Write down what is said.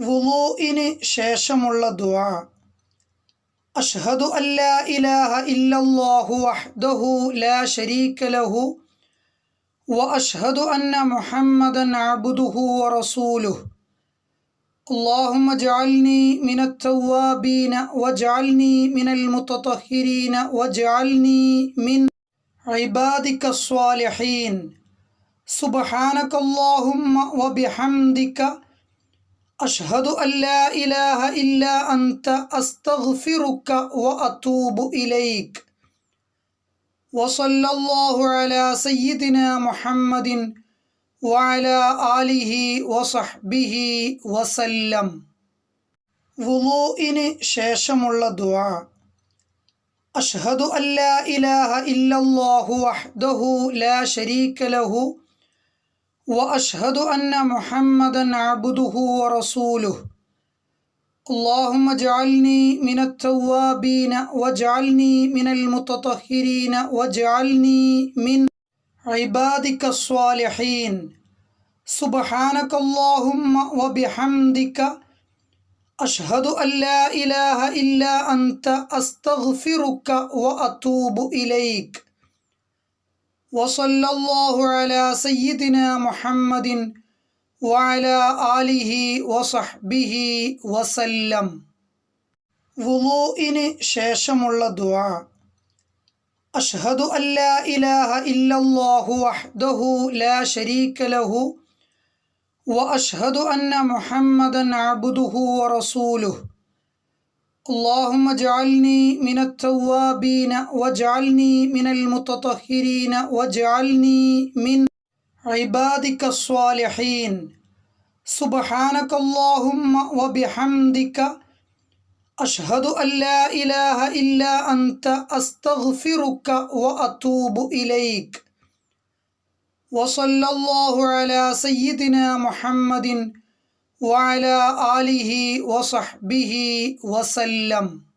വുളൂഇന് ശേഷമുള്ള ദുആ അഷ്ഹദു അല്ലാ ഇലാഹ ഇല്ലല്ലാഹു വഹ്ദഹു ലാ ശരീക ലഹു وأشهد أن محمدا عبده ورسوله اللهم اجعلني من التوابين واجعلني من المتطهرين واجعلني من عبادك الصالحين سبحانك اللهم وبحمدك أشهد أن لا إله إلا أنت أستغفرك وأتوب إليك وصلى الله على سيدنا محمد وعلى آله وصحبه وسلم വുളൂഇന് ശേഷമുള്ള ദുആ അഷ്ഹദു അല്ലാ ഇലാഹ ഇല്ലല്ലാഹു വഹ്ദഹു ലാ ശരീക ലഹു وأشهد أن محمدا عبده ورسوله. اللهم اجعلني من التوابين واجعلني من المتطهرين واجعلني من عبادك الصالحين. سبحانك اللهم وبحمدك. أشهد أن لا إله إلا أنت. أستغفرك وأتوب إليك. وصلى الله على سيدنا محمد وعلى آله وصحبه وسلم വുളൂഇന് ശേഷമുള്ള ദുആ അഷ്ഹദു അല്ലാ ഇലാഹ ഇല്ലല്ലാഹു വഹ്ദഹു ലാ ശരീക ലഹു وأشهد أن محمدا عبده ورسوله اللهم اجعلني من التوابين واجعلني من المتطهرين واجعلني من عبادك الصالحين. سبحانك اللهم وبحمدك أشهد أن لا إله إلا أنت أستغفرك وأتوب إليك. وصلى الله على سيدنا محمد وعلى آله وصحبه وسلم.